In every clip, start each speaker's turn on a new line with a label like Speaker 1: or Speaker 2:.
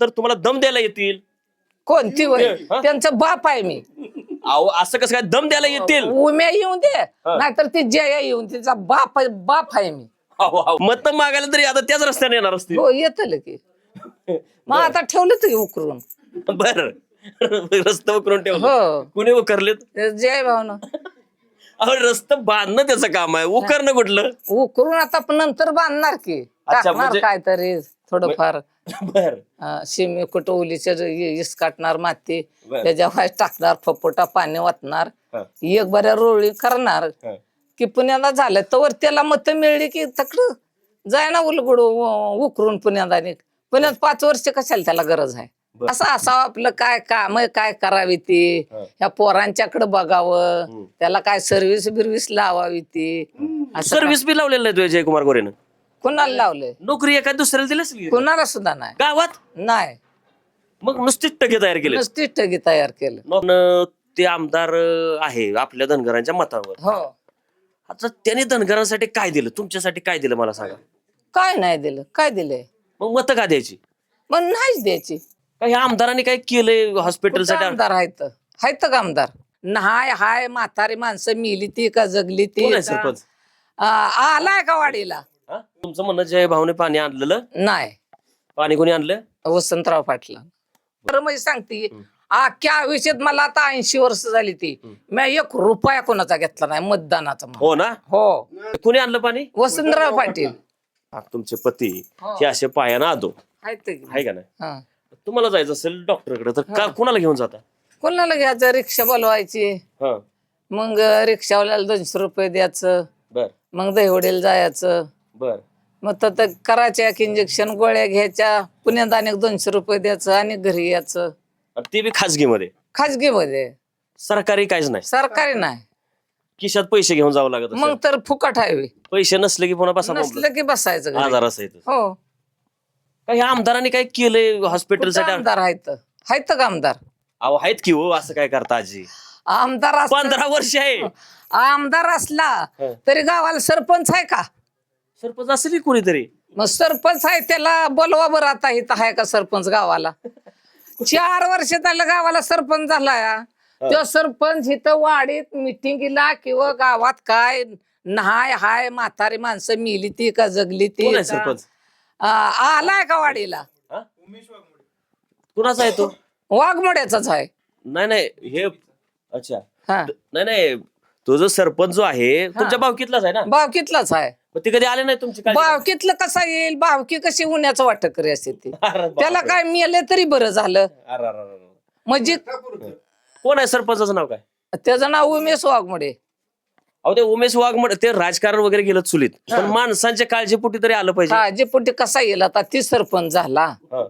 Speaker 1: तर तुम्हाला दम द्यायला येतील.
Speaker 2: कोणती वय
Speaker 1: हा?
Speaker 2: त्यांचं बाप आहे मी.
Speaker 1: अहो असं कसं काय दम द्यायला येतील?
Speaker 2: उम्या येऊन दे. नाहीतर ती जया येऊन तिचा बाप आहे- बाप आहे मी.
Speaker 1: अहो, अहो. मत मागायला तरी आता त्याच रस्त्याने येणार असतील.
Speaker 2: हो येतल की मग आता ठेवलं तर उकरून.
Speaker 1: बर. रस्ता करून ठेवलं.
Speaker 2: हो.
Speaker 1: कुणी उकरलेत?
Speaker 2: ते जय भावना
Speaker 1: अहो रस्ता बांधणं त्याचं काम आहे. उकरणं कुठलं?
Speaker 2: उकरून आता पण नंतर बांधणार की.
Speaker 1: अच्छा,
Speaker 2: टाकणार
Speaker 1: म्हणजे-
Speaker 2: काहीतरी थोडंफार.
Speaker 1: बर
Speaker 2: अं, शिमी कुठं ओलीच्या इस काटणार माती
Speaker 1: बर.
Speaker 2: त्याच्या व्हाय टाकणार फपोटा पाणी वाटणार
Speaker 1: हा.
Speaker 2: एक बऱ्या रोळी करणार
Speaker 1: हा.
Speaker 2: की पुण्याला झालं तर त्याला मत मिळली की तकड जाय ना उलगडू उ- उकरून पुण्यात आणि पुण्यात पाच वर्ष कशाला त्याला गरज आहे
Speaker 1: बर.
Speaker 2: असं असावं आपलं काय काम काय करावी ती
Speaker 1: हा.
Speaker 2: ह्या पोरांच्याकडे बघावं
Speaker 1: हम्म.
Speaker 2: त्याला काय सर्व्हिस बिर्व्हिस लावावी ती असं
Speaker 1: सर्व्हिस बी लावलेलं नाही तुझ्या जयकुमार गोरेनं
Speaker 2: कुणाला लावलंय?
Speaker 1: नोकरी एका दुसऱ्याला दिली असेल की?
Speaker 2: कुणाला सुद्धा नाही.
Speaker 1: गावात?
Speaker 2: नाही.
Speaker 1: मग नुसतीच टके तयार केले
Speaker 2: नुसतीच टगी तयार केलं
Speaker 1: मग ते आमदार अं, आहे आपल्या धनगरांच्या मतावर.
Speaker 2: हो.
Speaker 1: आता त्याने धनगरांसाठी काय दिलं? तुमच्यासाठी काय दिलं मला सांगा.
Speaker 2: काय नाही दिलं. काय दिलंय?
Speaker 1: मग मत का द्यायची?
Speaker 2: मग नाहीच द्यायची.
Speaker 1: का ह्या आमदारांनी काय केलंय हॉस्पिटलसाठी
Speaker 2: आमदार आहेत? आहेत का आमदार? हाय हाय म्हातारी माणसं मिली ती का जगली ती
Speaker 1: कोण आहे
Speaker 2: का?
Speaker 1: सरपंच?
Speaker 2: आ, आलाय का वाडीला?
Speaker 1: हा? तुमचं म्हणणं जय भाऊने पाणी आणलेलं.
Speaker 2: नाही.
Speaker 1: पाणी कोणी आणलं?
Speaker 2: वसंतराव पाटला. बरं म्हणजे सांगते अख्ख्या आयुष्यात मला आता ऐंशी वर्ष झाली ती. मी एक रुपया कोणाचा घेतला नाही मतदानाचा म्हणून.
Speaker 1: हो ना?
Speaker 2: हो.
Speaker 1: कोणी आणलं पाणी?
Speaker 2: वसंतराव पाटील.
Speaker 1: हा, तुमचे पती
Speaker 2: हो.
Speaker 1: हे असे पायानं आदो.
Speaker 2: आहेत.
Speaker 1: आहे का नाही?
Speaker 2: हा.
Speaker 1: तुम्हाला जायचं असेल डॉक्टरकडे तर का कुणाला घेऊन जाता?
Speaker 2: कोणाला घ्यायचं? रिक्षा बोलवायची.
Speaker 1: हा.
Speaker 2: मग रिक्षावाल्याला दोनशे रुपये द्यायचं.
Speaker 1: बर.
Speaker 2: मग दहिवडीला जायचं.
Speaker 1: बर.
Speaker 2: मग तर करायच्या एक इंजेक्शन गोळ्या घ्यायच्या पुण्यात अनेक दोनशे रुपये द्यायचं आणि घरी यायचं.
Speaker 1: ते बी खाजगीमध्ये?
Speaker 2: खाजगी मध्ये
Speaker 1: सरकारी काहीच नाही.
Speaker 2: सरकारी नाही.
Speaker 1: खिशात पैसे घेऊन जावं लागत असेल.
Speaker 2: मग तर फुकट आहे.
Speaker 1: पैसे नसले की पुन्हा बसा
Speaker 2: नसलं की बसायचं घरी.
Speaker 1: आजार असायचं
Speaker 2: हो.
Speaker 1: का ह्या आमदारांनी काय केलंय
Speaker 2: कुठं
Speaker 1: हॉस्पिटलसाठी
Speaker 2: आमदार आहेत? आहेत का आमदार?
Speaker 1: अहो आहेत की हो असं काय करता आजी?
Speaker 2: आमदार असला
Speaker 1: पंधरा वर्ष आहे.
Speaker 2: आमदार असला
Speaker 1: हं.
Speaker 2: तरी गावाला सरपंच आहे का?
Speaker 1: सरपंच असेल की कोणीतरी.
Speaker 2: मग सरपंच आहे त्याला बोलवा बरं आता इथं आहे का सरपंच गावाला? चार वर्ष त्याला गावाला सरपंच झालाय तो सरपंच इथं वाडीत मिटिंगला किंवा गावात काय नहाय हाय म्हातारी माणसं मिली ती का जगली ती
Speaker 1: कोण आहे
Speaker 2: का?
Speaker 1: सरपंच?
Speaker 2: आ, आलाय का वाडीला?
Speaker 1: हा? कुणाचा आहे तो?
Speaker 2: वाघमोड्याचाच आहे.
Speaker 1: नाही नाही हे अच्छा.
Speaker 2: हा.
Speaker 1: नाही नाही तो जो सरपंच जो आहे तुमच्या भावकीतलाच आहे ना?
Speaker 2: बावकीतलाच आहे.
Speaker 1: मग ते कधी आले नाही तुमची काळजी?
Speaker 2: बावकीतलं कसा येईल? बावकी कशी उन्हाचं वाटकरी असते ती.
Speaker 1: अरे बापरे.
Speaker 2: त्याला काय मिळाले तरी बरं झालं.
Speaker 1: अरे, अरे, अरे, अरे.
Speaker 2: म्हणजे
Speaker 1: कोण आहे सरपंचाचं नाव काय?
Speaker 2: त्याचं नाव उमेश वाघमोडे.
Speaker 1: अहो ते उमेश वाघ ते राजकारण वगैरे गेलं चुलीत. पण माणसांच्या काळजीपोटी तरी आलं पाहिजे.
Speaker 2: हा जे कसा येईल? आता ती सरपंच झाला.
Speaker 1: हा.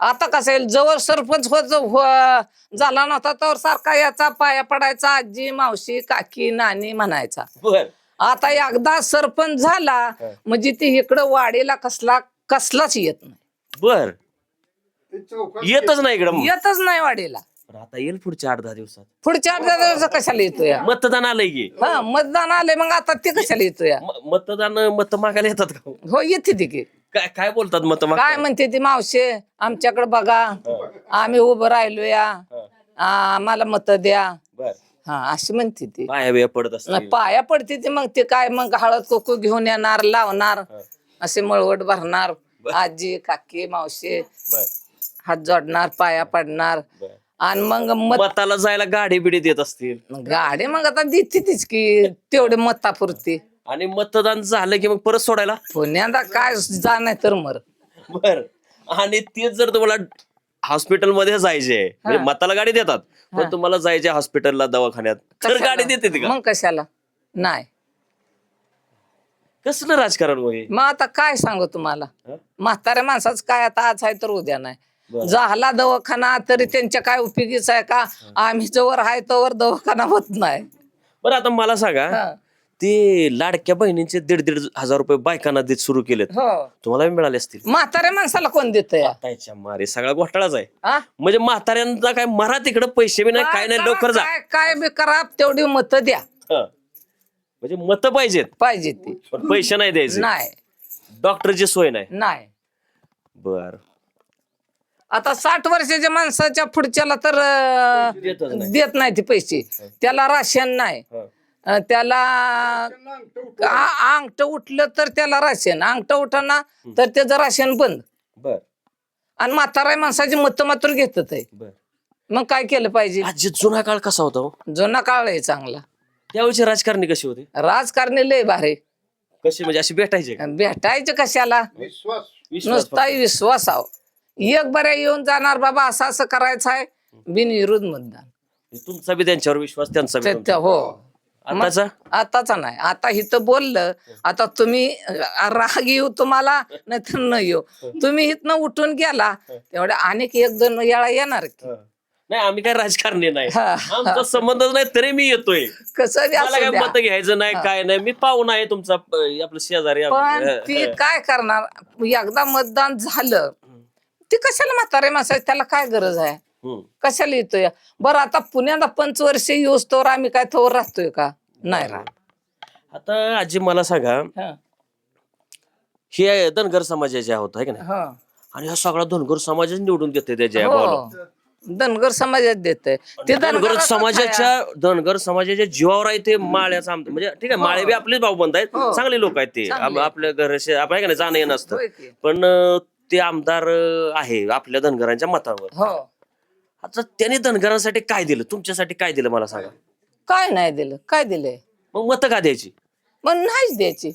Speaker 2: आता कसं येईल? जवळ सरपंच होत हो- झाला नव्हता तर सारखा याचा पाया पडायचा. आजी मावशी काकी नानी म्हणायचा.
Speaker 1: बर.
Speaker 2: आता एकदा सरपंच झाला म्हणजे ती इकडं वाडीला कसला कसलाच येत नाही.
Speaker 1: बर. येतच नाही इकडं
Speaker 2: येतच नाही वाडीला.
Speaker 1: पण आता येईल पुढच्या आठ दहा दिवसात.
Speaker 2: पुढच्या अर्ध्या दिवस कशाला येतोय?
Speaker 1: मतदान आलंय की.
Speaker 2: हा मतदान आले मग आता ते कशाला येतोय?
Speaker 1: म- मतदान मत मागायला येतात का?
Speaker 2: हो येते ती की.
Speaker 1: काय काय बोलतात मत माग?
Speaker 2: काय म्हणते ती मावशे? आमच्याकडे बघा आम्ही उभं राहिलो या आम्हाला मत द्या.
Speaker 1: बर.
Speaker 2: हा अशी म्हणते ती.
Speaker 1: पाया बिया पडत असतात
Speaker 2: पाया पडते ती मग ते काय मग हळद कोको घेऊन येणार लावणार असे मळवट भरणार आजी काकी मावशी
Speaker 1: बर.
Speaker 2: हात जोडणार पाया पडणार
Speaker 1: बर.
Speaker 2: आणि मग मत
Speaker 1: मताला जायला गाडी बिडी देत असतील.
Speaker 2: गाडी मग आता देते तीच की तेवढे मतापुरती.
Speaker 1: आणि मतदान झालं की मग परत सोडायला?
Speaker 2: पुण्याला काय जा नाही तर मर.
Speaker 1: बर. आणि तेच जर तुम्हाला हॉस्पिटलमध्ये जायचे. म्हणजे मताला गाडी देतात पण तुम्हाला जायचे हॉस्पिटलला दवाखान्यात. तर? गाडी देते का?
Speaker 2: मग कशाला? नाही.
Speaker 1: कसलं राजकारण
Speaker 2: मग आता काय सांगू तुम्हाला? म्हाताऱ्या माणसाच काय आता आज आहे तर उद्या नाही. झाला दवाखाना तरी त्यांच्या काय उपयोगीच आहे का? आम्ही जवळ आहे तोवर दवाखाना होत नाही.
Speaker 1: बरं आता मला सांगा. ते लाडक्या बहिणींचे दीड दीड हजार रुपये बायकांना देत सुरू केलेत.
Speaker 2: हो.
Speaker 1: तुम्हाला बी मिळाले असतील.
Speaker 2: म्हाताऱ्या माणसाला कोण देत
Speaker 1: त्याच्या मारे सगळा घोटाळाच आहे? म्हणजे म्हाताऱ्यांचा काय मरा तिकडे पैसे बी नाही काय नाही लवकर जा.
Speaker 2: काय काय बी करा तेवढी मत द्या.
Speaker 1: हं. म्हणजे मत पाहिजेत.
Speaker 2: पाहिजे ती.
Speaker 1: पण पैसे नाही द्यायचे.
Speaker 2: नाही.
Speaker 1: डॉक्टरची सोय नाही.
Speaker 2: नाही.
Speaker 1: बर.
Speaker 2: आता साठ वर्षाच्या माणसाच्या पुढच्याला तर अं,
Speaker 1: देतच नाही.
Speaker 2: देत नाही ते पैसे. त्याला राशन नाही.
Speaker 1: हं.
Speaker 2: अं, त्याला आ- अंगठ उठलं तर त्याला राशन. अंगठ उठना तर त्याचं राशन बंद.
Speaker 1: बर.
Speaker 2: आणि म्हातारा माणसाची मत मात्र घेतात आहे
Speaker 1: बर.
Speaker 2: मग काय केलं पाहिजे?
Speaker 1: आजी जुना काळ कसा होता हो?
Speaker 2: जुना काळ आहे चांगला.
Speaker 1: त्यावेळेची राजकारणी कशी होती?
Speaker 2: राजकारणी लय भारी.
Speaker 1: कशी म्हणजे अशी भेटायचे का?
Speaker 2: भेटायचं कशाला?
Speaker 1: विश्वास.
Speaker 2: नुसता विश्वासाव एक बऱ्या येऊन जाणार बाबा असं असं करायचं आहे. बिनविरोध मतदान.
Speaker 1: तुमचा बी त्यांच्यावर विश्वास त्यांचा बी
Speaker 2: ते-
Speaker 1: तुमचा.
Speaker 2: ते- हो.
Speaker 1: आताचा?
Speaker 2: आताचा नाही. आता इथं बोललं आता तुम्ही राग येऊ तुम्हाला नाही तर न येऊ. तुम्ही इथनं उठून गेला तेवढ्या अनेक एक दोन वेळा येणार की.
Speaker 1: नाही आम्ही काय राजकारणी नाही.
Speaker 2: हा.
Speaker 1: आमचा संबंधच नाही तरी मी येतोय.
Speaker 2: कसं बी
Speaker 1: मला
Speaker 2: असू
Speaker 1: काय
Speaker 2: द्या.
Speaker 1: मत घ्यायचं नाही काय नाही. मी पाहून आहे तुमचा अं, आपलं शेजारी
Speaker 2: पण. ती काय करणार? एकदा मतदान झालं ती कशाला म्हातारे माणसाची त्याला काय गरज आहे. कशाला येतोय? बरं आता पुण्याला पंचवर्ष येऊस तर आम्ही काय थोर राहतोय का? नाही राहत.
Speaker 1: आता आजी मला सांगा
Speaker 2: हं,
Speaker 1: हे आहे धनगर समाजाचे आहोत आहे का नाही?
Speaker 2: हं.
Speaker 1: आणि हा सगळा धनगर समाजच निवडून देते त्याच्या भावाला.
Speaker 2: हो धनगर समाजात देते ते
Speaker 1: धनगर. समाजाच्या धनगर समाजाच्या जीवावर आहे ते माळ्याचा आमचं म्हणजे ठीक आहे माळे बी आपलेच भाऊ बंद आहेत.
Speaker 2: हो.
Speaker 1: चांगले लोक आहेत ते.
Speaker 2: चांगले.
Speaker 1: आपल्या घर आपण आहे का नाही? जाणं येणं असतं.
Speaker 2: होय की?
Speaker 1: पण अं, ते आमदार अं, आहे आपल्या धनगरांच्या मतावर.
Speaker 2: हो.
Speaker 1: आता त्याने धनगरांसाठी काय दिलं? तुमच्यासाठी काय दिलं मला सांगा.
Speaker 2: काय नाही दिलं. काय दिलंय?
Speaker 1: मग मत का द्यायची?
Speaker 2: मग नाहीच द्यायची.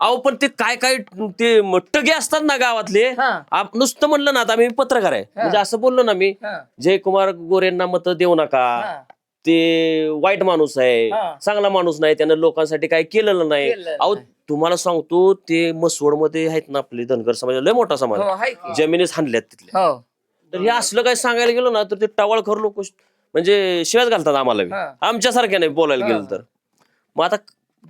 Speaker 1: अहो पण ते काय काय ते म- टगे असतात ना गावातले
Speaker 2: हा.
Speaker 1: आप- नुसतं म्हणलं ना आता मी पत्रकार आहे. म्हणजे असं बोललो ना मी
Speaker 2: हं,
Speaker 1: जयकुमार गोरेंना मत देऊ नका.
Speaker 2: हं.
Speaker 1: ते वाईट माणूस आहे.
Speaker 2: हा.
Speaker 1: चांगला माणूस नाही. त्यानं लोकांसाठी काय केलेलं नाही.
Speaker 2: केलेलं
Speaker 1: अहो तुम्हाला सांगतो ते मसवडमध्ये आहेत ना आपले धनगर समाज लय मोठा समाज.
Speaker 2: हो
Speaker 1: आहे.
Speaker 2: हाय की?
Speaker 1: जमिनीच हाणल्यात तिथल्या.
Speaker 2: हो.
Speaker 1: तर हे असलं काय सांगायला गेलो ना तर ते टवाळखोर लोक म्हणजे शिवाय घालतात आम्हाला बी.
Speaker 2: हा.
Speaker 1: आमच्यासारख्या नाही बोलायला गेलं तर. मग आता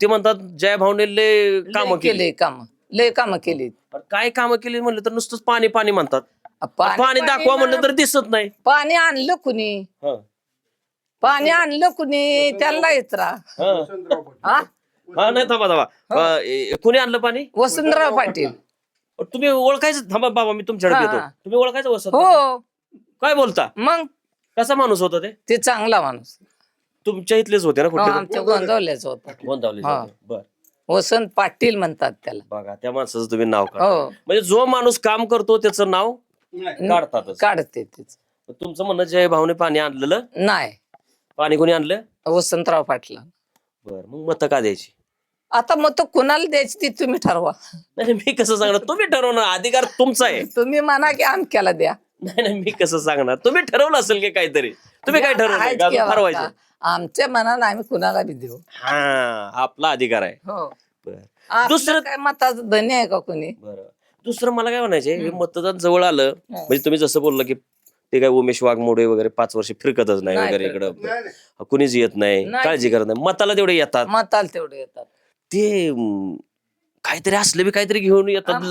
Speaker 1: ते म्हणतात जय भावने लय कामं केली
Speaker 2: केले. काम. लय काम केली.
Speaker 1: काय कामं केली म्हणलं तर नुसतंच पाणी पाणी म्हणतात.
Speaker 2: पाणी
Speaker 1: दाखवा म्हणलं तर दिसत नाही.
Speaker 2: पाणी आणलं कुणी?
Speaker 1: हं.
Speaker 2: पाणी आणलं कुणी? त्याला येत राहा
Speaker 1: हं.
Speaker 2: हा?
Speaker 1: हा नाही थांबा थांबा. अं, ए- कुणी आणलं पाणी?
Speaker 2: वसंतराव पाटील.
Speaker 1: तुम्ही ओळखायचं थांबा बाबा मी तुमच्याकडे येतो
Speaker 2: हा.
Speaker 1: तुम्ही ओळखायचं वसंत
Speaker 2: हो.
Speaker 1: काय बोलता?
Speaker 2: मग?
Speaker 1: कसा माणूस होता ते?
Speaker 2: ते चांगला माणूस.
Speaker 1: तुमच्या इथलेच होते ना
Speaker 2: हो, आमच्या गोंधवल्याच होता.
Speaker 1: गोंदावले
Speaker 2: हा.
Speaker 1: बर.
Speaker 2: वसंत पाटील म्हणतात त्याला.
Speaker 1: बघा त्या माणसाचं तुम्ही नाव काढा.
Speaker 2: हो.
Speaker 1: म्हणजे जो माणूस काम करतो त्याचं नाव काढतातच.
Speaker 2: काढते तेच.
Speaker 1: तुमचं म्हणणं जय भावने पाणी आणलेलं?
Speaker 2: नाही.
Speaker 1: पाणी कोणी आणलं?
Speaker 2: वसंतराव पाटला.
Speaker 1: बर मग मत का द्यायची?
Speaker 2: आता मग तो कुणाला द्यायची ती तुम्ही ठरवा.
Speaker 1: नाही मी कसं सांगणार? तुम्ही ठरवणार अधिकार तुमचा आहे.
Speaker 2: तुम्ही म्हणा की आमक्याला द्या.
Speaker 1: नाही नाही मी कसं सांगणार? तुम्ही ठरवलं असेल की काहीतरी. तुम्ही काय ठरवलं का
Speaker 2: आता.
Speaker 1: ठरवायचं.
Speaker 2: आमच्या मनानं आम्ही कुणाला बी देऊ.
Speaker 1: हा आपला अधिकार आहे.
Speaker 2: हो.
Speaker 1: बर.
Speaker 2: दुसरं
Speaker 1: दुसरं
Speaker 2: काय मताचं धन्य आहे का कोणी?
Speaker 1: बरं. दुसरं मला काय म्हणायचंय हे मतदान जवळ आलं म्हणजे तुम्ही जसं बोललं की ते काय उमेश वाघमोडे वगैरे पाच वर्ष फिरकतच नाही
Speaker 2: नाही
Speaker 1: वगैरे इकडं. कुणीच येत नाही
Speaker 2: नाही.
Speaker 1: काळजी करत नाही. मताला तेवढे येतात.
Speaker 2: मताला तेवढे येतात.
Speaker 1: ते अं, काहीतरी असले बी काहीतरी घेऊन येतात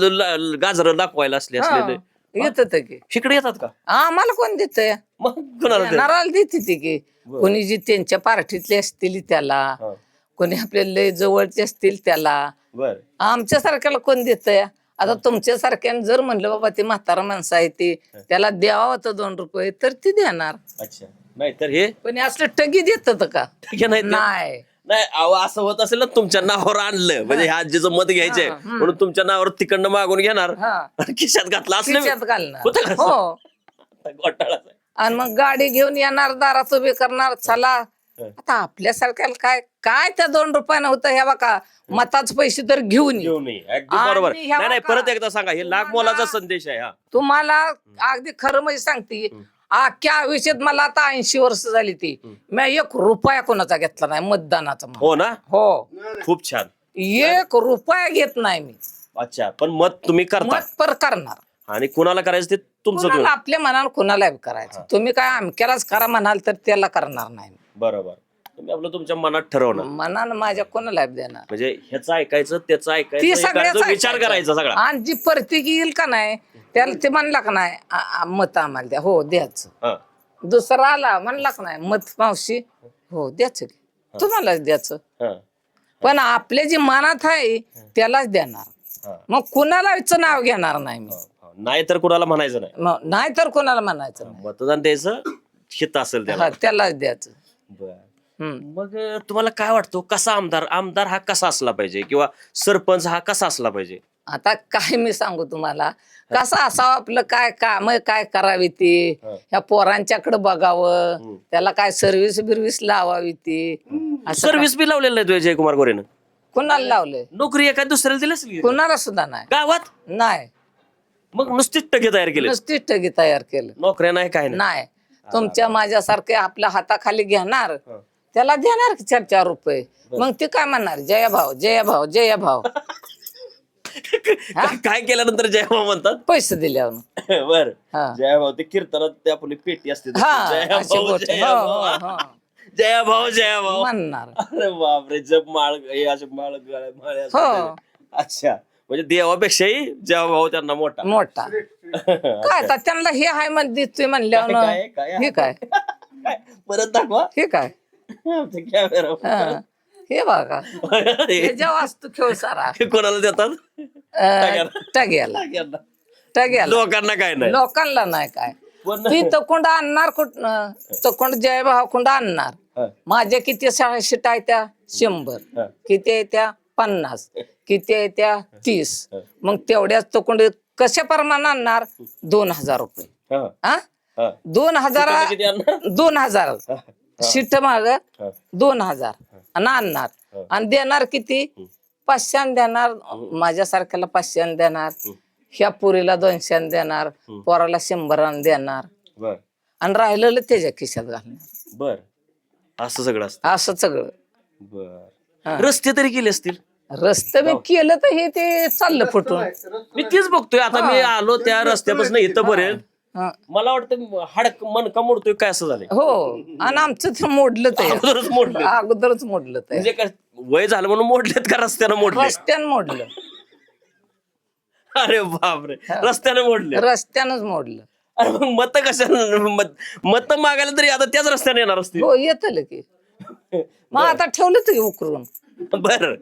Speaker 1: गाजर दाखवायला असले असले
Speaker 2: येत की.
Speaker 1: इकडे येतात का?
Speaker 2: आम्हाला कोण देतय?
Speaker 1: मग कुणाला ते?
Speaker 2: नारळ देते ती की. कोणी जी त्यांच्या पार्टीतले असतील त्याला
Speaker 1: हा.
Speaker 2: कोणी आपल्या लय जवळचे असतील त्याला.
Speaker 1: बर.
Speaker 2: आमच्या सारख्याला कोण देतय? आता तुमच्या सारख्याने जर म्हणलं बाबा ते म्हातारा माणसं आहे ते त्याला द्यावं होतं दोन रुपये तर ती देणार.
Speaker 1: अच्छा. नाही तर हे?
Speaker 2: पण हे असलं टगी देत का?
Speaker 1: ठीक आहे नाही
Speaker 2: नाही.
Speaker 1: नाही अहो असं होत असेल ना तुमच्या नावावर आणलं. म्हणजे ह्या आजीचं मत घ्यायचंय. म्हणून तुमच्या नावावर तिकडनं मागून घेणार. आणि खिशात घातलं
Speaker 2: खिशात
Speaker 1: होतं
Speaker 2: घालणार?
Speaker 1: असं?
Speaker 2: हो. आणि मग गाडी घेऊन येणार दारात उभी करणार चला. आता आपल्यासारख्याला काय काय त्या दोन रुपयानं होतं हे बघा. मताच पैसे तर घेऊन ये.
Speaker 1: घेऊन ये. अगदी
Speaker 2: आणि
Speaker 1: बरोबर.
Speaker 2: ह्या
Speaker 1: नाही नाही
Speaker 2: बघा,
Speaker 1: परत एकदा सांगा. हे लाख मोलाचा संदेश आहे हा.
Speaker 2: तुम्हाला अगदी खरं म्हणजे सांगते. अख्ख्या आयुष्यात मला आता ऐंशी वर्ष झाली ती. मी एक रुपया कोणाचा घेतला नाही मतदानाचा म्हणून.
Speaker 1: हो ना?
Speaker 2: हो.
Speaker 1: खूप छान.
Speaker 2: एक रुपया घेत नाही मी.
Speaker 1: अच्छा पण मत तुम्ही करता.
Speaker 2: मत पर करणार.
Speaker 1: आणि कुणाला करायचं ते तुमचं
Speaker 2: कुणाला
Speaker 1: तुम्ही.
Speaker 2: आपल्या मनाला कुणाला करायचं. तुम्ही काय अमक्यालाच करा म्हणाल तर त्याला करणार नाही
Speaker 1: बरोबर. तुम्ही आपलं तुमच्या मनात ठरवणार.
Speaker 2: मनानं माझ्या कोणाला देणार?
Speaker 1: म्हणजे ह्याचं ऐकायचं त्याचं
Speaker 2: ती
Speaker 1: ऐकायचं
Speaker 2: सगळ्याच
Speaker 1: विचार
Speaker 2: ऐकायचं.
Speaker 1: करायचा सगळा.
Speaker 2: आणि जी परती येईल का नाही त्याला ते म्हणला का नाही आ- आ- मत आम्हाला द्या. हो द्याच
Speaker 1: हा.
Speaker 2: दुसरा आला म्हणला का नाही मत मावशी हो द्याच तुम्हालाच द्याच
Speaker 1: हा.
Speaker 2: पण आपल्या जे मनात आहे त्यालाच देणार.
Speaker 1: हा.
Speaker 2: मग कुणाला नाव घेणार नाही मी.
Speaker 1: हा. नाही तर कुणाला म्हणायचं नाही?
Speaker 2: मग नाही तर कोणाला म्हणायचं नाही.
Speaker 1: मतदान द्यायचं हित असेल त्याला.
Speaker 2: हा, त्यालाच द्यायचं.
Speaker 1: बर. मग तुम्हाला काय वाटतं कसा आमदार आमदार हा कसा असला पाहिजे किंवा सरपंच हा कसा असला पाहिजे?
Speaker 2: आता काय मी सांगू तुम्हाला कसं असावं आपलं काय काम काय करावी ती. ह्या पोरांच्याकडे बघावं. त्याला काय सर्व्हिस बिर्व्हिस लावावी ती?
Speaker 1: सर्व्हिस बी लावलेलं नाही तुझ्या जयकुमार गोरेनं?
Speaker 2: कुणाला लावलंय?
Speaker 1: नोकरी एखाद दुसऱ्याला दिली?
Speaker 2: कुणाला सुद्धा नाही.
Speaker 1: गावात?
Speaker 2: नाही.
Speaker 1: मग नुसतीच टके तयार केले
Speaker 2: नुसतीच टगी तयार केलं
Speaker 1: नोकऱ्या नाही काय नाही.
Speaker 2: तुमच्या माझ्यासारखे आपल्या हाताखाली घेणार. त्याला देणार की चार चार रुपये? मग ते काय म्हणणार? जया भाव जया भाव जया भाव.
Speaker 1: काय केल्यानंतर जयभाव म्हणतात?
Speaker 2: पैसे दिल्यावर
Speaker 1: बर.
Speaker 2: हा.
Speaker 1: जयभाव ते कीर्तनात ते आपली पेटी असते.
Speaker 2: हा
Speaker 1: जयभाव,
Speaker 2: असे बोट. हो,
Speaker 1: जयभाव.
Speaker 2: हो, हो.
Speaker 1: जयभाव जयभाव
Speaker 2: म्हणणार.
Speaker 1: अरे बापरे जप माळ हे असे माळ गळ्या- माळे असतात
Speaker 2: हो.
Speaker 1: त्याचे. अच्छा. म्हणजे देवापेक्षाही जयभाव त्यांना मोठा.
Speaker 2: मोठा. काय आता त्यांना हे हाय म्हण देतोय म्हणल्यावर
Speaker 1: काय- काय-
Speaker 2: हे काय?
Speaker 1: काय? परत दाखवा.
Speaker 2: हे काय?
Speaker 1: आमच्या कॅमेरा
Speaker 2: हा. हे बघा. हे जेव्हा असतो खेळ सारा.
Speaker 1: हे कोणाला देतात?
Speaker 2: अं, टग्याला
Speaker 1: यांना.
Speaker 2: टग्याला
Speaker 1: लोकांना काय नाही.
Speaker 2: लोकांना नाही काय.
Speaker 1: पण
Speaker 2: ती तकुंड आणणार कुठं तकुंड जयभाव कुंड आणणार.
Speaker 1: हा,
Speaker 2: माझ्या किती शिट आहे त्या? शंभर.
Speaker 1: हा,
Speaker 2: किती आहे त्या? पन्नास. किती आहे त्या? तीस. मग तेवढ्याच तकुंड कशा प्रमाण आणणार? दोन हजार रुपये.
Speaker 1: हा,
Speaker 2: हा?
Speaker 1: हा.
Speaker 2: दोन हजार
Speaker 1: किती आणणार?
Speaker 2: दोन हजार.
Speaker 1: हा,
Speaker 2: शिट माग
Speaker 1: हा.
Speaker 2: दोन हजार. आणि आणणार.
Speaker 1: हा.
Speaker 2: आणि देणार किती? पाचशेन देणार. माझ्यासारख्याला पाचशेन देणार. ह्या पुरीला दोनशेन देणार. पोराला शंभरान देणार.
Speaker 1: बर.
Speaker 2: आणि राहिलेलं त्याच्या खिशात घालणार.
Speaker 1: बर. असं सगळं असतं.
Speaker 2: असं सगळं.
Speaker 1: बर. रस्ते तरी केले असतील?
Speaker 2: रस्ते मी केलं तर हे ते चाललं फुटून.
Speaker 1: मी तेच बघतोय. आता मी आलो त्या रस्त्यापासून इथं पर्यंत
Speaker 2: हा.
Speaker 1: मला वाटतं हाडक मनका मोडतोय काय असं झालंय?
Speaker 2: हो आणि आमचं ते मोडलं ते.
Speaker 1: अगोदरच मोडले.
Speaker 2: अगोदरच मोडलं ते.
Speaker 1: म्हणजे काय वय झालं म्हणून मोडलेत का रस्त्यानं मोडले?
Speaker 2: रस्त्यानं मोडलं.
Speaker 1: अरे बापरे. रस्त्यानं मोडले.
Speaker 2: रस्त्यानंच मोडलं.
Speaker 1: अरे मग मत कशा मत मत मागायला तरी आता त्याच रस्त्याने येणार असतील.
Speaker 2: हो येतलं की मग आता ठेवलं ते उकरून.
Speaker 1: बर.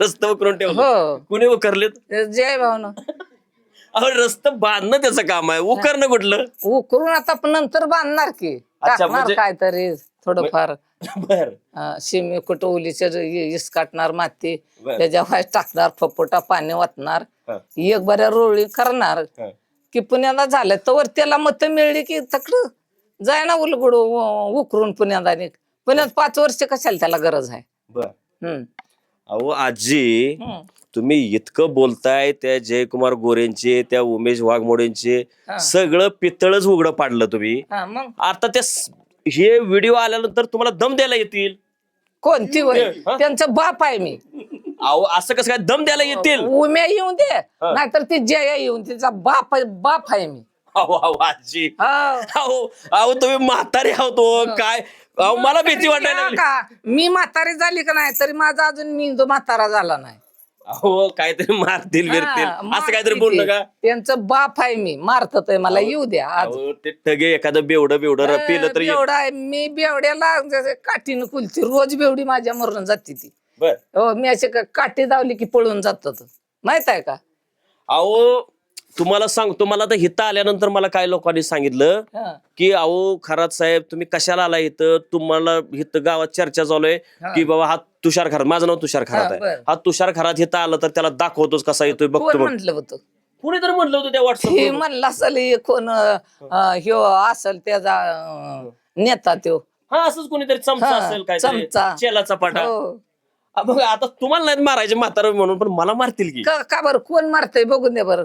Speaker 1: रस्ता उकरून ठेवलं.
Speaker 2: हो.
Speaker 1: कुणी उकरलेत?
Speaker 2: जय भावना.
Speaker 1: अहो रस्ता बांधणं त्याचं काम आहे. उकरणं कुठलं?
Speaker 2: उकरून आता पण नंतर बांधणार की.
Speaker 1: अच्छा,
Speaker 2: टाकणार
Speaker 1: म्हणजे-
Speaker 2: काहीतरी थोडंफार.
Speaker 1: बर.
Speaker 2: अं, शिमी कुठं ओलीच्या इस काटणार माती
Speaker 1: बर.
Speaker 2: त्याच्या व्हाय टाकणार फपोटा पाणी वाटणार
Speaker 1: हा,
Speaker 2: एक बऱ्या रोळी करणार.
Speaker 1: हा.
Speaker 2: की पुण्याला झालं तर त्याला मत मिळली की तकड जाय ना उलगड उकरून पुण्यात आणि पुण्यात पाच वर्ष कशाला त्याला गरज आहे?
Speaker 1: बर.
Speaker 2: हम्म.
Speaker 1: अहो आजी
Speaker 2: हम्म.
Speaker 1: तुम्ही इतकं बोलताय त्या जयकुमार गोरेंचे त्या उमेश वाघमोडेंचे
Speaker 2: हा.
Speaker 1: सगळं पितळच उघडं पाडलं तुम्ही.
Speaker 2: हा, मग?
Speaker 1: आता त्या स- हे व्हिडिओ आल्यानंतर तुम्हाला दम द्यायला येतील.
Speaker 2: कोणती वय?
Speaker 1: हा?
Speaker 2: त्यांचा बाप आहे मी.
Speaker 1: अहो असं कसं काय दम द्यायला येतील?
Speaker 2: उम्या येऊन दे. नाहीतर ती जया येऊन तिचा बाप आहे बाप आहे मी.
Speaker 1: अहो अहो आजी.
Speaker 2: हा.
Speaker 1: अहो अहो तुम्ही म्हातारे आहोत हो. काय? अहो मला भीती वाटायला लागली.
Speaker 2: का? मी म्हातारी झाली का नाही? तरी माझा अजून मेंदू म्हातारा झाला नाही.
Speaker 1: अहो काहीतरी मारतील बिरतील.
Speaker 2: हा,
Speaker 1: असं काहीतरी
Speaker 2: मारती
Speaker 1: बोलू
Speaker 2: ती.
Speaker 1: नका.
Speaker 2: त्यांचं बाप आहे मी. मारत आहे मला येऊ द्या. आज
Speaker 1: अहो ते ठगे एखादं बेवडं बेवडं पिलं तर ये-
Speaker 2: बेवडा आहे. मी बेवड्याला जसं काठीनं कुलती रोज बेवडी माझ्या मरून जाते ती.
Speaker 1: बर.
Speaker 2: हो मी असे का- काठी दावली की पळून जातात. माहीत आहे का?
Speaker 1: अहो तुम्हाला सांगतो मला तर हिता आल्यानंतर मला काय लोकांनी सांगितलं
Speaker 2: हा.
Speaker 1: की अहो खरात साहेब तुम्ही कशाला आला इथं तुम्हाला इथं गावात चर्चा चालू आहे. की बाबा हा तुषार खरात माझं नाव तुषार खरात आहे
Speaker 2: बरं.
Speaker 1: हा तुषार खरात इथं आलं तर त्याला दाखवतोच कसा येतोय
Speaker 2: कोण
Speaker 1: बघतो म्हणून.
Speaker 2: म्हंटल होतं
Speaker 1: कुणीतरी म्हटलं होतं त्या
Speaker 2: हे
Speaker 1: व्हॉट्सअप
Speaker 2: म्हणलं असेल हे कोण अं, ह्यो असेल त्याचा अं, नेता त्यो
Speaker 1: हा असंच कोणीतरी चमचा
Speaker 2: हा,
Speaker 1: असेल काय
Speaker 2: चमचा.
Speaker 1: चेलाचा पाटा
Speaker 2: हो.
Speaker 1: मग आता तुम्हाला नाही मारायचे म्हातारा म्हणून पण मला मारतील की
Speaker 2: का का बरं कोण मारतय बघून दे बरं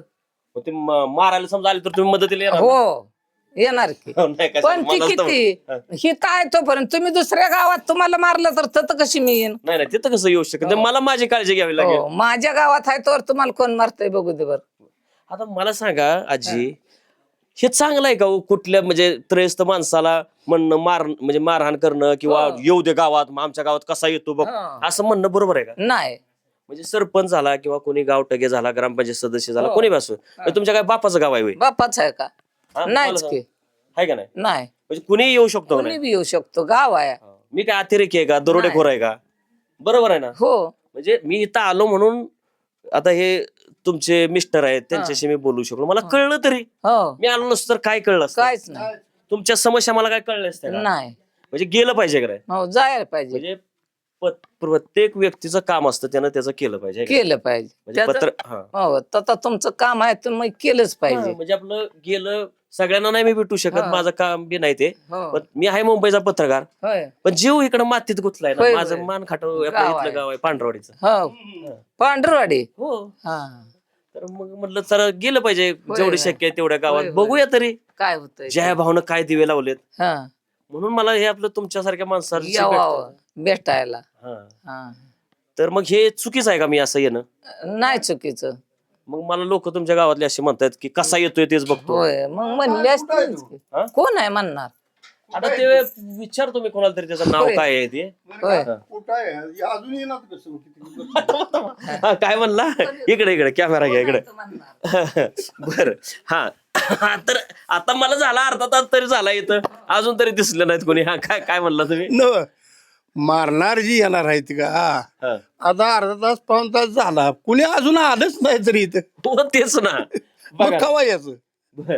Speaker 1: मग ते म- मारायला समजा आले तर तुम्ही मदतीला येणार ना?
Speaker 2: हो येणार की
Speaker 1: नाही कशाला?
Speaker 2: पण ती
Speaker 1: तर-
Speaker 2: किती ही काय तोपर्यंत तुम्ही दुसऱ्या गावात तुम्हाला मारलं तर तत कशी मी येईन
Speaker 1: नाही नाही तिथं कसं येऊ शकत नाही. मला माझी काळजी घ्यावी लागेल
Speaker 2: हो, माझ्या गावात आहे तर तुम्हाला कोण मारतय बघू दे बरं
Speaker 1: आता मला सांगा आजी हे चांगलं आहे का हो? कुठल्या म्हणजे त्रयस्थ माणसाला म्हणणं मार म्हणजे मारहाण करणं किंवा
Speaker 2: हो.
Speaker 1: येऊ दे गावात मग आमच्या गावात कसा येतो बघ
Speaker 2: हा.
Speaker 1: असं म्हणणं बरोबर आहे का
Speaker 2: नाही
Speaker 1: म्हणजे सरपंच झाला किंवा कोणी गाव टगे झाला ग्रामपंचायत सदस्य झाला
Speaker 2: हो.
Speaker 1: कोणी बी असो म्हणजे तुमच्या काय बापाचं गाव आहे होय?
Speaker 2: बापाच आहे का?
Speaker 1: हा?
Speaker 2: नाहीच की.
Speaker 1: आहे का नाही?
Speaker 2: नाही.
Speaker 1: म्हणजे कुणी येऊ शकतो का
Speaker 2: कोणी
Speaker 1: नाही?
Speaker 2: बी येऊ शकतो गाव आहे.
Speaker 1: मी काय अतिरेकी आहे का? दरोडेखोर आहे का? बरोबर आहे ना?
Speaker 2: हो.
Speaker 1: म्हणजे मी इथं आलो म्हणून आता हे तुमचे मिस्टर आहेत त्यांच्याशी मी बोलू शकलो. मला कळलं तरी.
Speaker 2: हो.
Speaker 1: मी आलो नसतो तर काय कळलं असतं?
Speaker 2: काहीच नाही.
Speaker 1: तुमच्या समस्या मला काय कळल्या असत्या का?
Speaker 2: नाही.
Speaker 1: म्हणजे गेलं पाहिजे?
Speaker 2: हो जायला पाहिजे.
Speaker 1: म्हणजे प्रत्येक व्यक्तीचं काम असतं त्यानं त्याचं केलं पाहिजे है का?
Speaker 2: केलं पाहिजे.
Speaker 1: म्हणजे
Speaker 2: त्याचं-
Speaker 1: पत्र हा.
Speaker 2: हो तर तुमचं काम आहे तुम्ही केलंच
Speaker 1: हा,
Speaker 2: पाहिजे.
Speaker 1: म्हणजे आपलं गेलं सगळ्यांना नाही मी भेटू शकत
Speaker 2: हा.
Speaker 1: माझं काम बी नाही ते.
Speaker 2: हो.
Speaker 1: पण मी आहे मुंबईचा पत्रकार.
Speaker 2: होय.
Speaker 1: पण जीव इकडे मातीत गुतलाय ना
Speaker 2: होय,
Speaker 1: माझं. मान खाटो
Speaker 2: गाव
Speaker 1: आपलं
Speaker 2: आहे.
Speaker 1: इथलं गाव आहे पांढरवाडीचं.
Speaker 2: हो. पांढरवाडी?
Speaker 1: हो.
Speaker 2: हा.
Speaker 1: तर मग म्हटलं जरा गेलं पाहिजे जेवढे
Speaker 2: होय.
Speaker 1: शक्य आहे तेवढ्या गावात.
Speaker 2: होय, होय.
Speaker 1: बघूया तरी.
Speaker 2: काय होतंय
Speaker 1: जया भावनं काय दिवे लावलेत.
Speaker 2: हा.
Speaker 1: म्हणून मला हे आपलं तुमच्यासारख्या
Speaker 2: यावं भेटायला.
Speaker 1: हा. तर मग हे चुकीचं आहे का मी असं येणं?
Speaker 2: नाही चुकीचं.
Speaker 1: मग मला लोक तुमच्या गावातले असे म्हणतात की कसा येतोय तेच बघतो.
Speaker 2: होय मग म्हणले.
Speaker 1: हा?
Speaker 2: कोण आहे म्हणणार?
Speaker 1: आता ते विचारतो मी कोणाला तरी त्याचं नाव. काय आहे ते.
Speaker 2: होय.
Speaker 3: कुठं आहे? अजून येणार कसं
Speaker 1: हा, काय म्हणला? इकडे इकडे कॅमेरा घ्या इकडे. बर. हा. तर आता मला झाला अर्धा तास तरी झाला इथं. अजून तरी दिसलं नाहीत कोणी. हा काय काय म्हणला तुम्ही?
Speaker 3: न मारणार जी येणार आहेत का?
Speaker 1: हा.
Speaker 3: आता अर्धा तास पाऊन तास झाला. कुणी अजून आलंच नाही तरी इथं.
Speaker 1: हो तेच ना.
Speaker 3: मग
Speaker 1: बघा.
Speaker 3: कवा यायचं?
Speaker 1: बर.